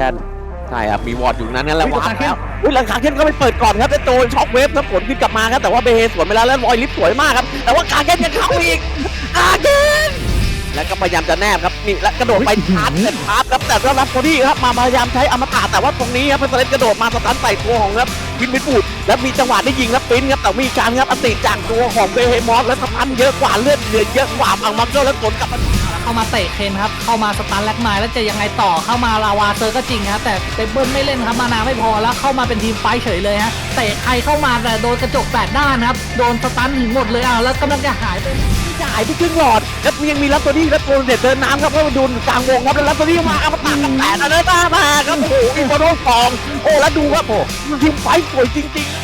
ชั่นใช่ครับมีวอร์ดอยู่นั้นงั้นแล้วอุ๊วายร์ปขาเคนแล้วอุ้ยหลังคาเคนก็ไปเปิดก่อนครับแล้วโจนช็อกเวฟครับผลขึ้นกลับมาครับแต่ว่าเบเฮสวนไปแล้วแล้วรอยลิฟต์สวยมากครับแต่ว่าคาเคนยังเข้าอีกคาเคนแล้วก็พยายามจะแนบครับนี่และกระโดดไปชาร์จเสร็จชาร์จครับแต่ก็รับโคดี้ครับมาพยายามใช้อมตะแต่ว่าตรงนี้ครับเพนเซเลสกระโดดมาสตันใส่ตัวของครับวินวินบูดแล้วมีจังหวะได้ยิงแล้วปิ้นครับแต่มีการครับอติจากตัวของเบเฮมอสแล้วสตันเยอะกว่าเลือดเหลือเยอะกว่าฝั่งมังเกอร์แล้วสวนกลับมาเข้ามาเตะเคนครับเข้ามาสตันแลกไม้แล้วจะยังไงต่อเข้ามาลาวาเซอร์ก็จริงครับแต่เตเบิลไม่เล่นครับมานาไม่พอแล้วเข้ามาเป็นทีมไฟท์เฉยเลยฮะเตะใครเข้ามาแต่โดนกระจกแปดด้านครับโดนสตันถึงหมดเลยอ้าวแล้วกำลังจะหายไปจ่ายที่ครึ่งหลอดแล้วยังมีลัตโตนี่และโกลเด็ดเดินน้ำครับเพราะว่าดูกลางวงครับแล้วลัตโตนี่มาเอามาตัดกับแปดอันนั้นตามาครับโอ้โหอีโมโนฟอง โอ้แล้วดูครับโอ้ยิงไฟสวยจริงๆ